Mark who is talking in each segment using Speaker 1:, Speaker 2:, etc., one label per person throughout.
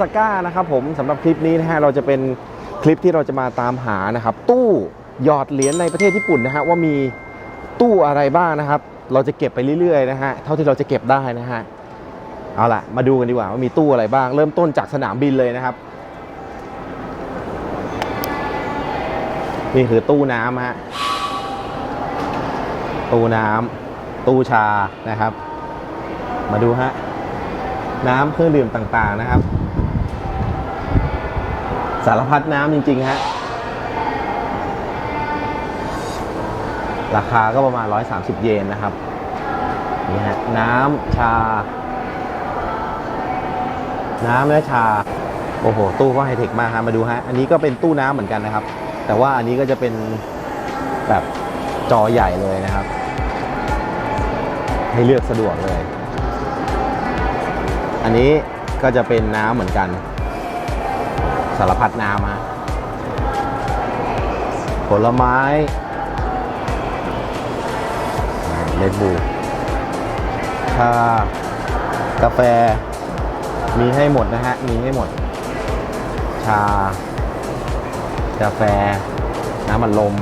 Speaker 1: เข้าสู่โอซาก้านะครับผมสำหรับคลิปนี้นะฮะเราจะเป็นคลิปที่เราจะมาตามหานะครับ ตู้หยอดเหรียญในประเทศญี่ปุ่นนะฮะว่ามีตู้อะไรบ้างนะครับ เราจะเก็บไปเรื่อยๆนะฮะเท่าที่เราจะเก็บได้นะฮะเอาล่ะมาดูกันดีกว่าว่ามีตู้อะไรบ้าง เริ่มต้นจากสนามบินเลยนะครับ นี่คือตู้น้ำฮะตู้น้ำตู้ชานะครับ มาดูฮะน้ำเครื่องดื่มต่างๆนะครับ สารพัดน้ำจริง ๆ ฮะ ราคาก็ประมาณ 130 เยนนะครับ นี่ฮะ น้ำชา น้ำและชา โอ้โห ตู้ก็ไฮเทคมากฮะ มาดูฮะ อันนี้ก็เป็นตู้น้ำเหมือนกันนะครับ แต่ว่าอันนี้ก็จะเป็นแบบจอใหญ่เลยนะครับ ให้เลือกสะดวกเลย อันนี้ก็จะเป็นน้ำเหมือนกัน สารพัดน้ำฮะผลไม้เลบูชากาแฟ มีให้หมดนะฮะ มีให้หมด ชา กาแฟ น้ำมันลม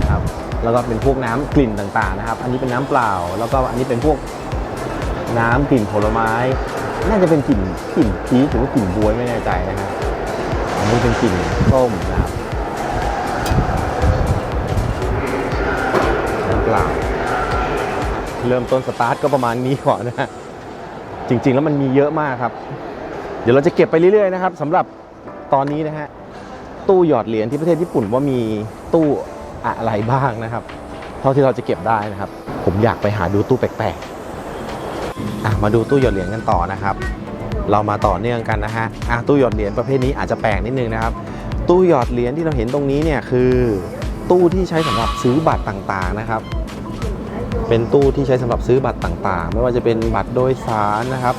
Speaker 1: นะครับ แล้วก็เป็นพวกน้ำกลิ่นต่างๆนะครับ อันนี้เป็นน้ำเปล่า แล้วก็อันนี้เป็นพวกน้ำกลิ่นผลไม้ น่าจะเป็นกลิ่นกลิ่นพีชหรือว่ากลิ่นบวยไม่แน่ใจนะครับ อันนี้เป็นกลิ่นส้มนะครับน้ำเปล่าเริ่มต้นสตาร์ทก็ประมาณนี้ก่อนนะฮะจริง ๆ แล้วมันมีเยอะมากครับ เดี๋ยวเราจะเก็บไปเรื่อยๆนะครับสำหรับตอนนี้นะฮะตู้หยอดเหรียญที่ประเทศญี่ปุ่นว่ามีตู้อะไรบ้างนะครับ เท่าที่เราจะเก็บได้นะครับ ผมอยากไปหาดูตู้แปลกๆมาดูตู้หยอดเหรียญกันต่อนะครับ เรามาต่อเนื่องกันนะฮะอะตู้หยอดเหรียญประเภทนี้อาจจะแปลกนิดนึงนะครับ ตู้หยอดเหรียญที่เราเห็นตรงนี้เนี่ยคือตู้ที่ใช้สำหรับซื้อบัตรต่างๆนะครับ เป็นตู้ที่ใช้สำหรับซื้อบัตรต่างๆ ไม่ว่าจะเป็นบัตรโดยสารนะครับ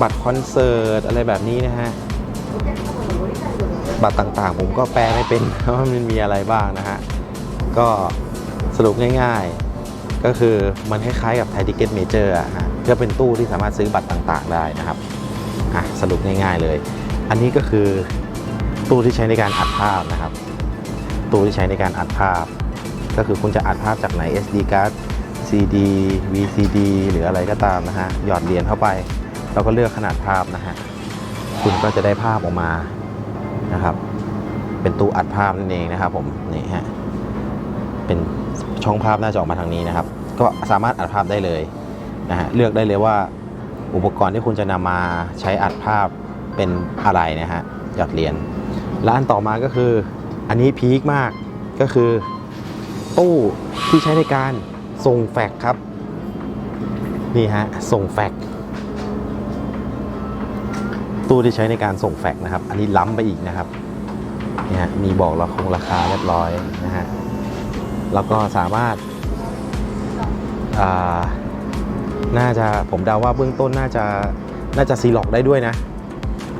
Speaker 1: บัตรคอนเสิร์ตอะไรแบบนี้นะฮะบัตรต่างๆ ผมก็แปลไม่เป็นว่ามันมีอะไรบ้างนะฮะก็สรุปง่ายๆ ก็คือมันคล้ายๆกับไทยทิเก็ตเมเจอร์อะฮะก็เป็นตู้ที่สามารถซื้อบัตรต่างๆ ได้นะครับ อะสรุปง่ายๆเลย อันนี้ก็คือตู้ที่ใช้ในการอัดภาพนะครับ ตู้ที่ใช้ในการอัดภาพ ก็คือคุณจะอัดภาพจากไหน SD card CD VCD หรืออะไรก็ตามนะฮะหยอดเหรียญเข้าไป แล้วก็เลือกขนาดภาพนะฮะคุณก็จะได้ภาพออกมานะครับ เป็นตู้อัดภาพนั่นเองนะครับผมนี่ฮะเป็นช่องภาพน่าจะออกมาทางนี้นะครับ ก็สามารถอัดภาพได้เลยนะฮะเลือกได้เลยว่า อุปกรณ์ที่คุณจะนำมาใช้อัดภาพเป็นอะไรนะฮะหยอดเหรียญและอันต่อมาก็คือ อันนี้พีคมากก็คือ ตู้ที่ใช้ในการส่งแฟกซ์ครับ นี่ฮะส่งแฟกซ์ตู้ที่ใช้ในการส่งแฟกซ์นะครับ อันนี้ล้ำไปอีกนะครับนี่ฮะมีบอกราคงราคาเรียบร้อยนะฮะแล้วก็สามารถอ่า น่าจะผมเดาว่าเบื้องต้นน่าจะน่าจะซีล็อกได้ด้วยนะ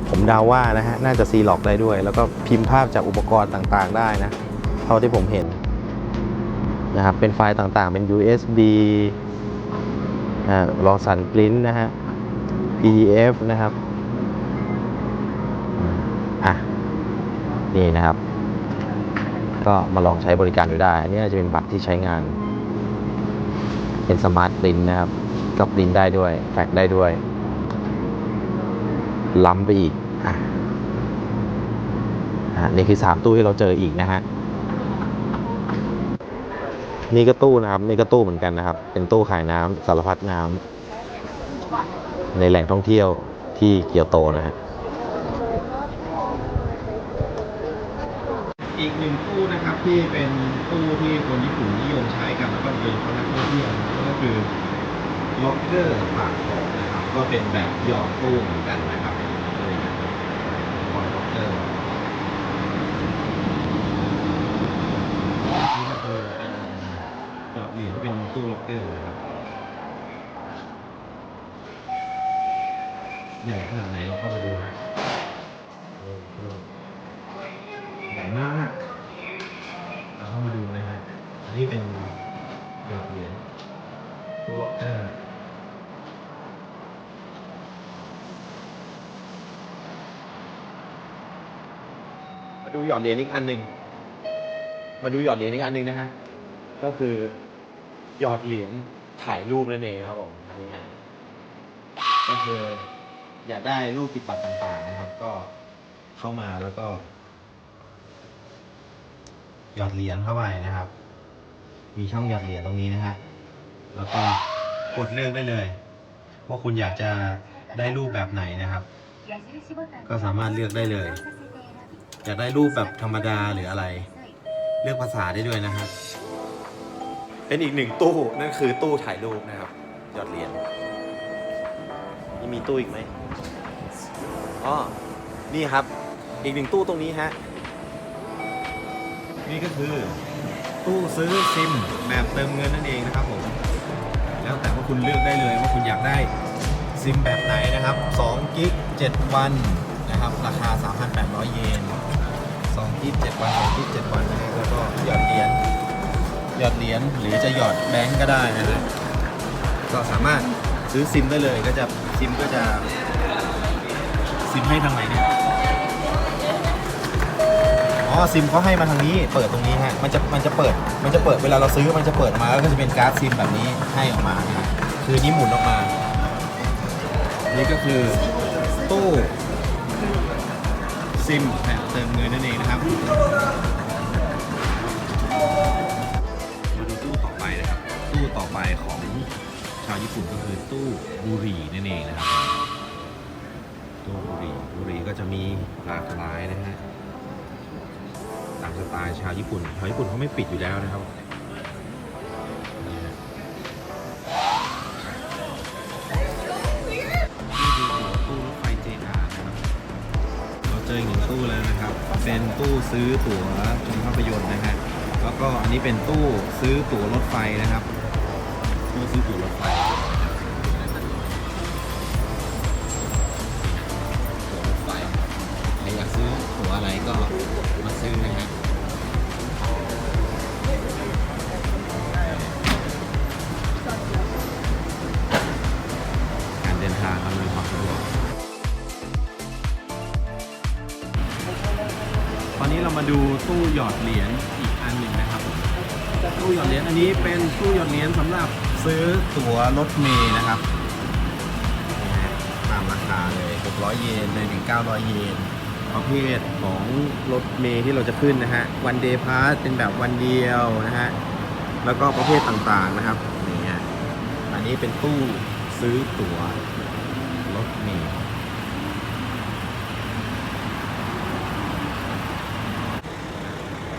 Speaker 1: ผมเดาว่านะฮะน่าจะซีล็อกได้ด้วย แล้วก็พิมพ์ภาพจากอุปกรณ์ต่างๆ ได้นะเท่าที่ผมเห็นนะครับเป็นไฟล์ต่างๆเป็น USB อ่ารอสันปริ้นนะฮะ PDF นะครับอะนี่นะครับ ก็มาลองใช้บริการดูได้ อันนี้น่าจะเป็นบัตรที่ใช้งาน เป็นสมาร์ทปริ้นนะครับ ก็ปรินได้ด้วย แฟกได้ด้วย ล้ำไปอีกอะนี่คือ 3 ตู้ที่เราเจออีกนะฮะ นี่ก็ตู้นะครับ นี่ก็ตู้เหมือนกันนะครับ เป็นตู้ขายน้ำสารพัดน้ำในแหล่งท่องเที่ยวที่เกียวโตนะฮะอีกหนึ่งตู้นะครับที่เป็นตู้ที่คนญี่ปุ่นนิยมใช้กันแล้วก็โดยเฉพานักท่องเที่ยวก็คือ ล็อกเกอร์ฝากของนะครับ ก็เป็นแบบหยอดตู้เหมือนกันนะครับนี่นะครับอยล็อกเกอร์นี่ก็คือเป็นหยอดเหรียญเป็นตู้ล็อกเกอร์นะครับใหญ่ขนาดไหนเราเข้าไปดูฮะใหญ่มากเราเข้ามาดูนะฮะอันนี้เป็นหยอดเหรียญตู้ล็อกเกอร์ ดูหยอดเหรียญอีกอันหนึ่งมาดูหยอดเหรียญอีกอันหนึ่งนะฮะก็คือหยอดเหรียญถ่ายรูปนั่นเองครับผมอันนี้ฮะก็คืออยากได้รูปติดบัตรต่างๆนะครับ ก็เข้ามาแล้วก็หยอดเหรียญเข้าไปนะครับ มีช่องหยอดเหรียญตรงนี้นะฮะแล้วก็กดเลือกได้เลย ว่าคุณอยากจะได้รูปแบบไหนนะครับ ก็สามารถเลือกได้เลย อยากได้รูปแบบธรรมดาหรืออะไร เลือกภาษาได้ด้วยนะครับ เป็นอีกหนึ่งตู้นั่นคือตู้ถ่ายรูปนะครับหยอดเหรียญนี่มีตู้อีกไหมอ๋อนี่ครับ อีกหนึ่งตู้ตรงนี้ฮะนี่ก็คือตู้ซื้อซิมแบบเติมเงินนั่นเองนะครับผมแล้วแต่ว่าคุณเลือกได้เลยว่าคุณอยากได้ซิมแบบไหนนะครับ2กิก7วัน นะครับ ราคา 3,800 เยน2กิก7วัน2กิก7วันนะครับแล้วก็หยอดเหรียญหยอดเหรียญหรือจะหยอดแบงก์ก็ได้นะฮะก็สามารถซื้อซิมได้เลยก็จะซิมก็จะซิมให้ทางไหนเนี่ยอ๋อซิมเขาให้มาทางนี้ เปิดตรงนี้ฮะมันจะมันจะเปิด มันจะเปิดเวลาเราซื้อมันจะเปิดมาแล้วก็จะเป็นการ์ดซิมแบบนี้ให้ออกมานะฮะคือนี้หมุนออกมา นี่ก็คือตู้ ซิมเติมเงินนั่นเองนะครับ มาดูตู้ต่อไปนะครับ ตู้ต่อไปของชาวญี่ปุ่นก็คือตู้บุหรี่นั่นเองนะครับ ตู้บุหรี่บุหรี่ก็จะมีหลากหลายนะฮะตามสไตล์ชาวญี่ปุ่นชาวญี่ปุ่นเขาไม่ปิดอยู่แล้วนะครับ ตู้แล้วนะครับ เป็นตู้ซื้อตั๋วชมภาพยนตร์นะฮะแล้วก็อันนี้เป็นตู้ซื้อตั๋วรถไฟนะครับตู้ซื้อตั๋วรถไฟ นี้เรามาดูตู้หยอดเหรียญอีกอันหนึ่งนะครับ ตู้หยอดเหรียญอันนี้เป็นตู้หยอดเหรียญสำหรับซื้อตั๋วรถเมล์นะครับนี่ฮะตามราคาเลย600 เยนเลยถึง900 เยนประเภทของรถเมล์ที่เราจะขึ้นนะฮะวันเดย์พาสเป็นแบบวันเดียวนะฮะแล้วก็ประเภทต่างๆนะครับนี่ฮะอันนี้เป็นตู้ซื้อตั๋วรถเมล์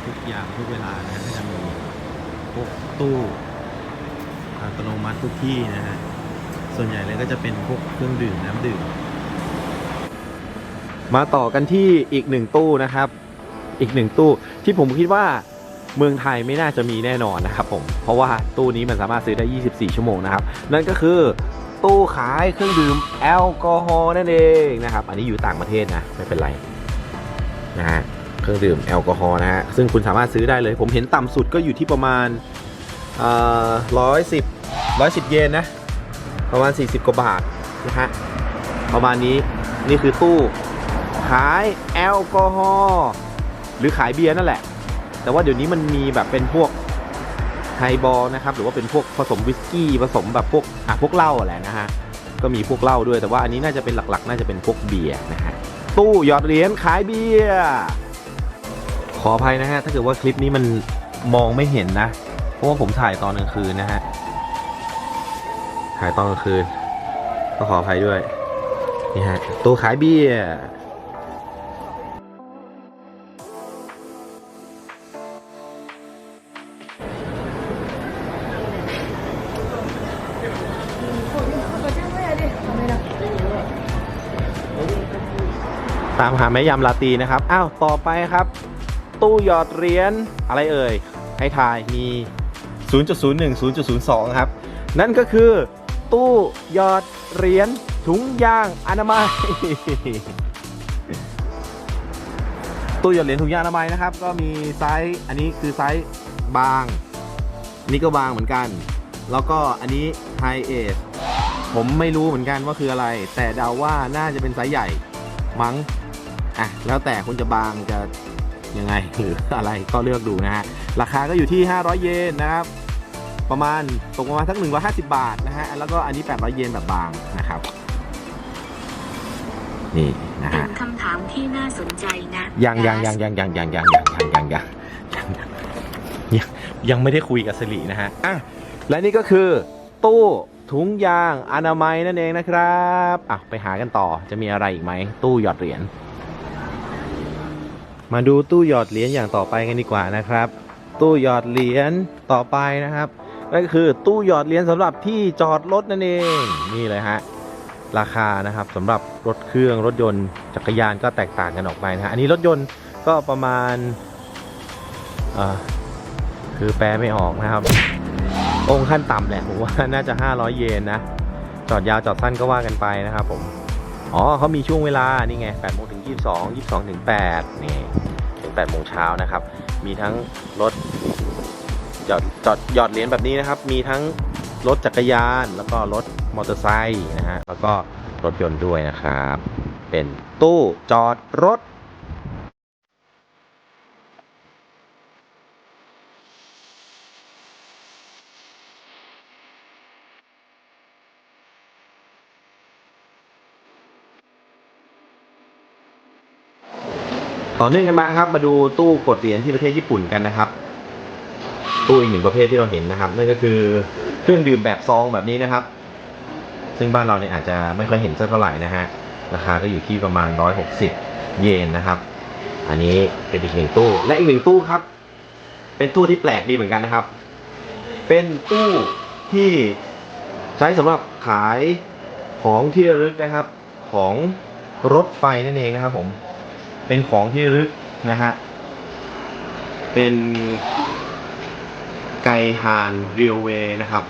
Speaker 1: ทุกอ ย่างทุกเวลานะก็จะมีพวกตู้อัตโนมัติทุกที่นะฮะ ส่วนใหญ่เลยก็จะเป็นพวกเครื่องดื่มน้ำดื่ม มาต่อกันที่อีกหนึ่งตู้นะครับ อีกหนึ่งตู้ที่ผมคิดว่าเมืองไทยไม่น่าจะมีแน่นอนนะครับผม เพราะว่าตู้นี้มันสามารถซื้อได้ 24 ชั่วโมงนะครับ นั่นก็คือตู้ขายเครื่องดื่มแอลกอฮอล์นั่นเองนะครับ อันนี้อยู่ต่างประเทศนะ ไม่เป็นไรนะฮะ เครื่องดื่มแอลกอฮอล์นะฮะ ซึ่งคุณสามารถซื้อได้เลย ผมเห็นต่ำสุดก็อยู่ที่ประมาณร้อยสิบร้อยสิบเยนนะ ประมาณ 40 กว่าบาทนะฮะ ประมาณนี้นี่คือตู้ ขายแอลกอฮอล์หรือขายเบียร์นั่นแหละ แต่ว่าเดี๋ยวนี้มันมีแบบเป็นพวกไฮบอลนะครับ หรือว่าเป็นพวกผสมวิสกี้ผสมแบบพวกอะพวกเหล้าแหละนะฮะ ก็มีพวกเหล้าด้วย แต่ว่าอันนี้น่าจะเป็นหลักๆ น่าจะเป็นพวกเบียร์นะฮะ ตู้หยอดเหรียญขายเบียร์ ขออภัยนะฮะ ถ้าเกิดว่าคลิปนี้มันมองไม่เห็นนะ เพราะว่าผมถ่ายตอนกลางคืนนะฮะ ถ่ายตอนกลางคืน ก็ขออภัยด้วย นี่ฮะตู้ขายเบียร์ตามหาแม่ยำลาตีนะครับ อ้าว ต่อไปครับ ตู้หยอดเหรียญอะไรเอ่ย ให้ทายมี 0.01 0.02 ครับ นั่นก็คือ ตู้หยอดเหรียญถุงยางอนามัย ตู้หยอดเหรียญถุงยางอนามัยนะครับ ก็มีไซส์อันนี้คือไซส์บางนี่ก็บางเหมือนกัน แล้วก็อันนี้ไฮเอทผมไม่รู้เหมือนกันว่าคืออะไร แต่เดาว่าน่าจะเป็นไซส์ใหญ่มั้งอะแล้วแต่คุณจะบางจะ ยังไงหรืออะไรก็เลือกดูนะฮะราคาก็อยู่ที่ 500 เยนนะครับประมาณตกประมาณสัก150 บาทนะฮะแล้วก็อันนี้ 800 เยนแบบบางนะครับนี่นะ
Speaker 2: เป็
Speaker 1: ฮะ
Speaker 2: นคำถามที่น่าสนใจนะ
Speaker 1: ยังยังยังยังยังยังยังยังยังยังยังยังยังยังไม่ได้คุยกับสิรินะฮะอะและนี่ก็คือตู้ถุงยางอนามัยนั่นเองนะครับอะไปหากันต่อจะมีอะไรอีกไหมตู้หยอดเหรียญ มาดูตู้หยอดเหรียญอย่างต่อไปกันดีกว่านะครับ ตู้หยอดเหรียญต่อไปนะครับนั่นก็คือตู้หยอดเหรียญสำหรับที่จอดรถนั่นเองนี่เลยฮะราคานะครับสำหรับรถเครื่องรถยนต์จักรยานก็แตกต่างกันออกไปนะฮะอันนี้รถยนต์ก็ประมาณคือแปลไม่ออกนะครับ องค์ขั้นต่ำแหละผมว่าน่าจะ 500 เยนนะ จอดยาวจอดสั้นก็ว่ากันไปนะครับผม อ๋อเขามีช่วงเวลา นี่ไง8โมงถึง 22 22ถึง8นี่ถึง8โมงเช้านะครับ มีทั้งรถจอดจอดหยอดเหรียญแบบนี้นะครับ มีทั้งรถจักรยาน แล้วก็รถมอเตอร์ไซค์นะฮะ แล้วก็รถยนต์ด้วยนะครับ เป็นตู้จอดรถ ต่อเนื่องกันมาครับ มาดูตู้กดเหรียญที่ประเทศญี่ปุ่นกันนะครับ ตู้อีกหนึ่งประเภทที่เราเห็นนะครับ นั่นก็คือเครื่องดื่มแบบซองแบบนี้นะครับ ซึ่งบ้านเราเนี่ยอาจจะไม่ค่อยเห็นสักเท่าไหร่นะฮะราคาก็อยู่ที่ประมาณ 160 เยนนะครับ อันนี้เป็นอีกหนึ่งตู้และอีกหนึ่งตู้ครับ เป็นตู้ที่แปลกดีเหมือนกันนะครับ เป็นตู้ที่ใช้สำหรับขายของที่ระลึกนะครับ ของรถไฟนั่นเองนะครับผม เป็นของที่ลึกนะฮะ เป็นไกฮานเรียวเวย์นะครับ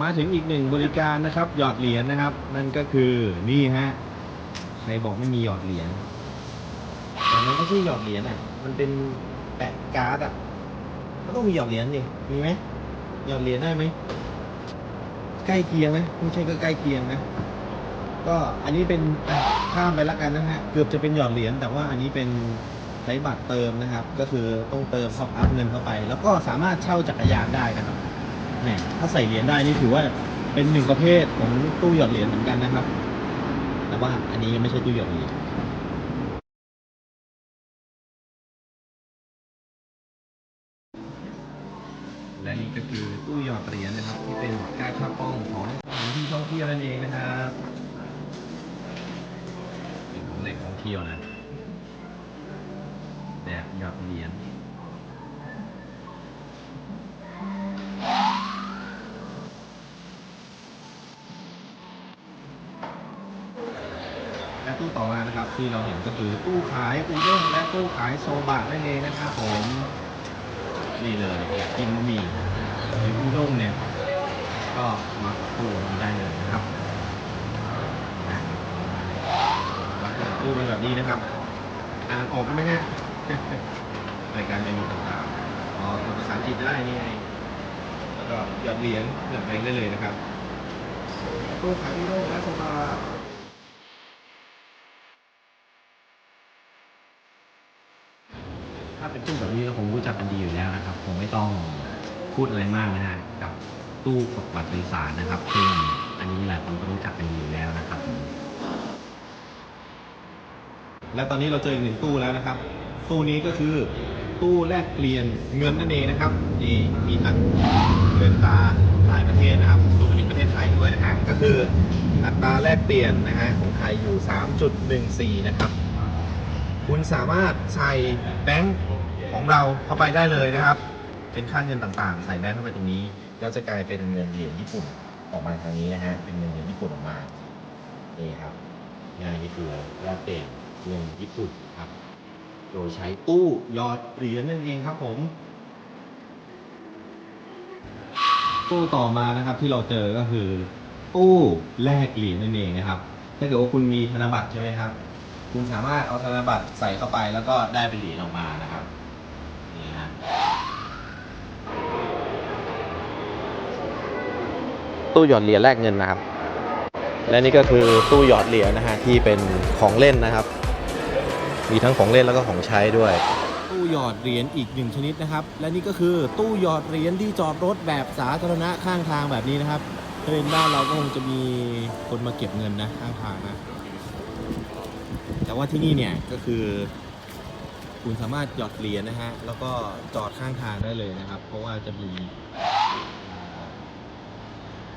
Speaker 1: มาถึงอีกหนึ่งบริการนะครับ หยอดเหรียญนะครับ นั่นก็คือนี่ฮะใครบอกไม่มีหยอดเหรียญแต่มันไม่ใช่หยอดเหรียญอะ มันเป็นแปะการ์ดอะ ก็ต้องมีหยอดเหรียญดิมีไหมหยอดเหรียญได้ไหมใกล้เคียงไหมไม่ใช่ก็ใกล้เคียงนะ ก็อันนี้เป็นอะข้ามไปแล้วกันนะฮะเกือบจะเป็นหยอดเหรียญแต่ว่าอันนี้เป็นใช้บัตรเติมนะครับ ก็คือต้องเติมท็อปอัพเงินเข้าไป แล้วก็สามารถเช่าจักรยานได้นะครับเนี่ยถ้าใส่เหรียญได้นี่ถือว่าเป็นหนึ่งประเภทของตู้หยอดเหรียญเหมือนกันนะครับ แต่ว่าอันนี้ไม่ใช่ตู้หยอดเหรียญ และนี่ก็คือตู้หยอดเหรียญนะครับ ที่เป็นการคับป้องของสถานที่ท่องเที่ยวนั่นเองนะครับเป็นของแหล่งท่องเที่ยวนะแบบหยอดเหรียญและตู้ต่อมานะครับที่เราเห็นก็คือตู้ขายอุด้งและตู้ขายโซบะนั่นเองนะครับผม นี่เลยกินบะหมี่หรืออุด้งเนี่ย ก็มาตู้นี้ได้เลยนะครับนะลักษณะตู้เป็นแบบนี้นะครับ อ่านออกไหมฮะรายการเมนูต่างๆอ๋อภาษาอังกฤษได้นี่ไงแล้วก็หยอดเหรียญเลือกไปได้เลยนะครับตู้ขายที่โลกและโซฟาถ้าเป็นตู้แบบนี้ก็คง รู้จักกันดีอยู่แล้วนะครับคงไม่ต้องพูดอะไรมากนะฮะกับตู้กดบัตรโดยสารนะครับซึ่งอันนี้หลายคนก็รู้จักกันดีอยู่แล้วนะครับ และตอนนี้เราเจออีกหนึ่งตู้แล้วนะครับ ตู้นี้ก็คือตู้แลกเปลี่ยนเงินนั่นเองนะครับนี่มีทั้งเงินตราหลายประเทศนะครับรวมถึงประเทศไทยด้วยนะฮะก็คืออัตราแลกเปลี่ยนนะฮะของไทยอยู่ 3.14 นะครับ คุณสามารถใส่แบงค์ ของเราเข้าไปได้เลยนะครับ เป็นค่าเงินต่างๆ ใส่แบงค์เข้าไปตรงนี้ แล้วจะกลายเป็นเงินเหรียญญี่ปุ่นออกมาทางนี้นะฮะ เป็นเงินเหรียญญี่ปุ่นออกมา นี่ครับงานนี้คือแลกเปลี่ยนเงินญี่ปุ่นครับ โดยใช้ตู้หยอดเหรียญนั่นเองครับผม ตู้ต่อมานะครับที่เราเจอก็คือ ตู้แลกเหรียญนั่นเองนะครับ ถ้าเกิดว่าคุณมีธนบัตรใช่ไหมครับ คุณสามารถเอาธนบัตรใส่เข้าไปแล้วก็ได้เป็นเหรียญออกมานะครับนี่ฮะ
Speaker 3: ตู้หยอดเหรียญแลกเงินนะครับ และนี่ก็คือตู้หยอดเหรียญนะฮะที่เป็นของเล่นนะครับ มีทั้งของเล่นแล้วก็ของใช้ด้วย
Speaker 1: ตู้หยอดเหรียญอีกหนึ่งชนิดนะครับ และนี่ก็คือตู้หยอดเหรียญที่จอดรถแบบสาธารณะข้างทางแบบนี้นะครับถ้าเป็นบ้านเราก็คงจะมีคนมาเก็บเงินนะข้างทางนะ แต่ว่าที่นี่เนี่ยก็คือคุณสามารถหยอดเหรียญนะฮะ แล้วก็จอดข้างทางได้เลยนะครับ เพราะว่าจะมี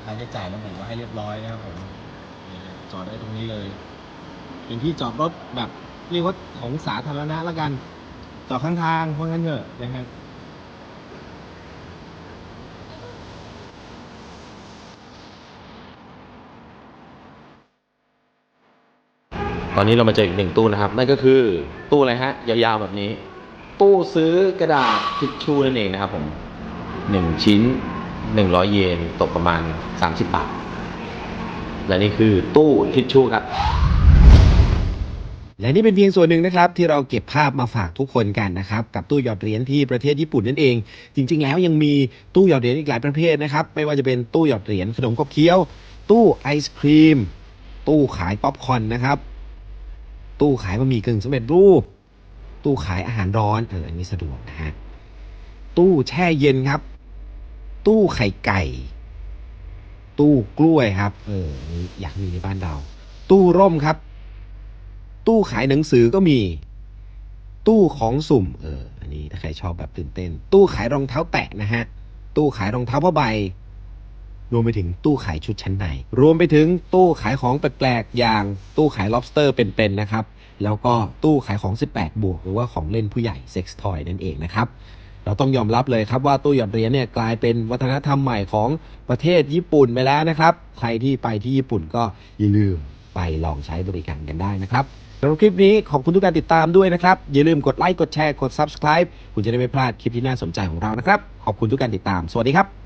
Speaker 1: ค่าใช้จ่ายระบุไว้ให้เรียบร้อยนะครับผมนี่นะจอดได้ตรงนี้เลย เป็นที่จอดรถแบบเรียกว่าของสาธารณะละกัน จอดข้างทางเพราะงั้นเถอะนะครับ
Speaker 3: ตอนนี้เรามาเจออีกหนึ่งตู้นะครับ นั่นก็คือตู้อะไรฮะ ยาวๆแบบนี้ ตู้ซื้อกระดาษทิชชู่นั่นเองนะครับผมหนึ่งชิ้น หนึ่งร้อยเยนตกประมาณสามสิบบาท และนี่คือตู้ทิชชู่ครับ
Speaker 1: และนี่เป็นเพียงส่วนหนึ่งนะครับ ที่เราเก็บภาพมาฝากทุกคนกันนะครับ กับตู้หยอดเหรียญที่ประเทศญี่ปุ่นนั่นเอง จริง ๆ แล้วยังมีตู้หยอดเหรียญอีกหลายประเภทนะครับ ไม่ว่าจะเป็นตู้หยอดเหรียญขนมขบเคี้ยว ตู้ไอศครีม ตู้ขายป๊อปคอร์นนะครับ ตู้ขายบะหมี่กึ่งสำเร็จรูป ตู้ขายอาหารร้อนเอออันนี้สะดวกนะฮะตู้แช่เย็นครับ ตู้ไข่ไก่ ตู้กล้วยครับ เอออันนี้อยากมีในบ้านเรา ตู้ร่มครับ ตู้ขายหนังสือก็มี ตู้ของสุ่ม เออ อันนี้ถ้าใครชอบแบบตื่นเต้น ตู้ขายรองเท้าแตะนะฮะ ตู้ขายรองเท้าผ้าใบ รวมไปถึงตู้ขายชุดชั้นใน รวมไปถึงตู้ขายของแปลกๆ อย่าง ตู้ขาย lobster เป็นๆ นะครับ แล้วก็ตู้ขายของ 18 บวก หรือว่าของเล่นผู้ใหญ่ sex toy นั่นเองนะครับ เราต้องยอมรับเลยครับว่าตู้หยอดเหรียญเนี่ยกลายเป็นวัฒนธรรมใหม่ของประเทศญี่ปุ่นไปแล้วนะครับ ใครที่ไปที่ญี่ปุ่นก็อย่าลืมไปลองใช้บริการกันได้นะครับสำหรับคลิปนี้ขอบคุณทุกการติดตามด้วยนะครับ อย่าลืมกดไลค์กดแชร์กด subscribe คุณจะได้ไม่พลาดคลิปที่น่าสนใจของเรานะครับ ขอบคุณทุกการติดตาม สวัสดีครับ